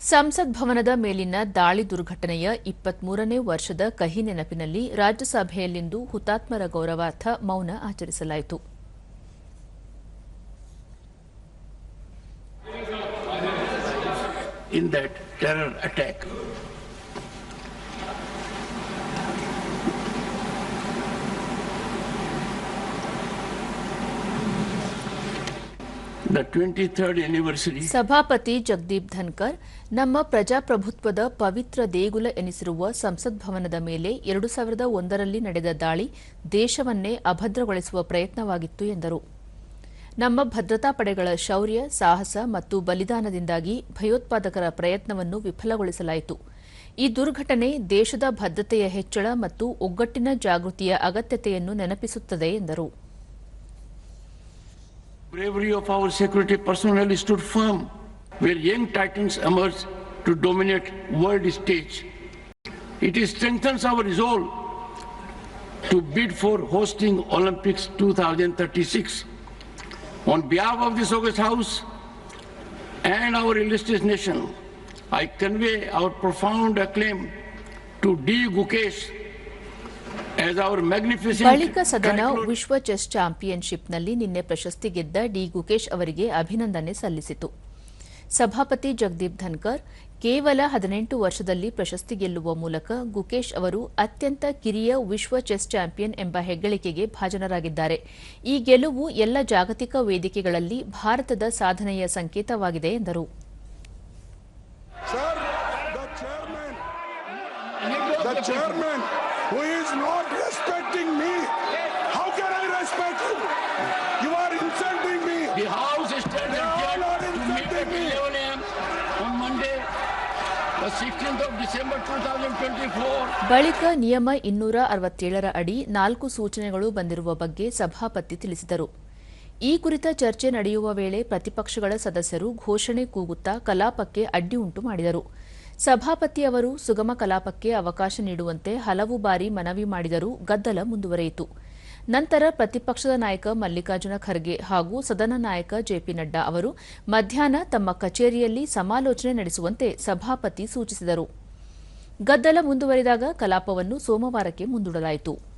ಸಂಸತ್ ಭವನದ ಮೇಲಿನ ದಾಳಿ ದುರ್ಘಟನೆಯ ಇಪ್ಪತ್ಮೂರನೇ ವರ್ಷದ ಕಹಿ ನೆನಪಿನಲ್ಲಿ ರಾಜ್ಯಸಭೆಯಲ್ಲಿಂದು ಹುತಾತ್ಮರ ಗೌರವಾರ್ಥ ಮೌನ ಆಚರಿಸಲಾಯಿತು in that terror attack. The 23rd anniversary. ಸಭಾಪತಿ ಜಗದೀಪ್ ಧನ್ಕರ್, ನಮ್ಮ ಪ್ರಜಾಪ್ರಭುತ್ವದ ಪವಿತ್ರ ದೇಗುಲ ಎನಿಸಿರುವ ಸಂಸತ್ ಭವನದ ಮೇಲೆ ಎರಡು ಸಾವಿರದ ಒಂದರಲ್ಲಿ ನಡೆದ ದಾಳಿ ದೇಶವನ್ನೇ ಅಭದ್ರಗೊಳಿಸುವ ಪ್ರಯತ್ನವಾಗಿತ್ತು ಎಂದರು. ನಮ್ಮ ಭದ್ರತಾ ಪಡೆಗಳ ಶೌರ್ಯ, ಸಾಹಸ ಮತ್ತು ಬಲಿದಾನದಿಂದಾಗಿ ಭಯೋತ್ಪಾದಕರ ಪ್ರಯತ್ನವನ್ನು ವಿಫಲಗೊಳಿಸಲಾಯಿತು. ಈ ದುರ್ಘಟನೆ ದೇಶದ ಭದ್ರತೆಯ ಹೆಚ್ಚಳ ಮತ್ತು ಒಗ್ಗಟ್ಟಿನ ಜಾಗೃತಿಯ ಅಗತ್ಯತೆಯನ್ನು ನೆನಪಿಸುತ್ತದೆ ಎಂದರು. Bravery of our security personnel stood firm where young titans emerged to dominate world stage. It strengthens our resolve to bid for hosting Olympics 2036. On behalf of this August House and our illustrious nation, I convey our profound acclaim to D. Gukesh ಬಳಿಕ ಸದನ ವಿಶ್ವ chess ಚಾಂಪಿಯನ್ಶಿಪ್ನಲ್ಲಿ ನಿನ್ನೆ ಪ್ರಶಸ್ತಿ ಗೆದ್ದ D Gukesh ಅವರಿಗೆ ಅಭಿನಂದನೆ ಸಲ್ಲಿಸಿತು. ಸಭಾಪತಿ ಜಗದೀಪ್ ಧನ್ಕರ್ ಕೇವಲ ಹದಿನೆಂಟು ವರ್ಷದಲ್ಲಿ ಪ್ರಶಸ್ತಿ ಗೆಲ್ಲುವ ಮೂಲಕ ಗುಕೇಶ್ ಅವರು ಅತ್ಯಂತ ಕಿರಿಯ ವಿಶ್ವ ಚೆಸ್ ಚಾಂಪಿಯನ್ ಎಂಬ ಹೆಗ್ಗಳಿಕೆಗೆ ಭಾಜನರಾಗಿದ್ದಾರೆ. ಈ ಗೆಲುವು ಎಲ್ಲ ಜಾಗತಿಕ ವೇದಿಕೆಗಳಲ್ಲಿ ಭಾರತದ ಸಾಧನೆಯ ಸಂಕೇತವಾಗಿದೆ ಎಂದರು. Who is not respecting me, how can I respect you? You are insulting me. The House is standing not to meet at 11 a.m. on Monday, the 16th of December 2024. ಬಳಿಕ ನಿಯಮ ಇನ್ನೂರ ಅರವತ್ತೇಳರ ಅಡಿ ನಾಲ್ಕು ಸೂಚನೆಗಳು ಬಂದಿರುವ ಬಗ್ಗೆ ಸಭಾಪತಿ ತಿಳಿಸಿದರು ಈ ಕುರಿತ ಚರ್ಚೆ ನಡೆಯುವ ವೇಳೆ ಪ್ರತಿಪಕ್ಷಗಳ ಸದಸ್ಯರು ಘೋಷಣೆ ಕೂಗುತ್ತಾ ಕಲಾಪಕ್ಕೆ ಅಡ್ಡಿ ಉಂಟು ಮಾಡಿದರು ಸಭಾಪತಿ ಅವರು ಸುಗಮ ಕಲಾಪಕ್ಕೆ ಅವಕಾಶ ನೀಡುವಂತೆ ಹಲವು ಬಾರಿ ಮನವಿ ಮಾಡಿದರೂ ಗದ್ದಲ ಮುಂದುವರೆಯಿತು. ನಂತರ ಪ್ರತಿಪಕ್ಷದ ನಾಯಕ ಮಲ್ಲಿಕಾರ್ಜುನ ಖರ್ಗೆ ಹಾಗೂ ಸದನ ನಾಯಕ ಜೆಪಿ ನಡ್ಡಾ ಅವರು ಮಧ್ಯಾಹ್ನ ತಮ್ಮ ಕಚೇರಿಯಲ್ಲಿ ಸಮಾಲೋಚನೆ ನಡೆಸುವಂತೆ ಸಭಾಪತಿ ಸೂಚಿಸಿದರು. ಗದ್ದಲ ಮುಂದುವರಿದಾಗ ಕಲಾಪವನ್ನು ಸೋಮವಾರಕ್ಕೆ ಮುಂದೂಡಲಾಯಿತು.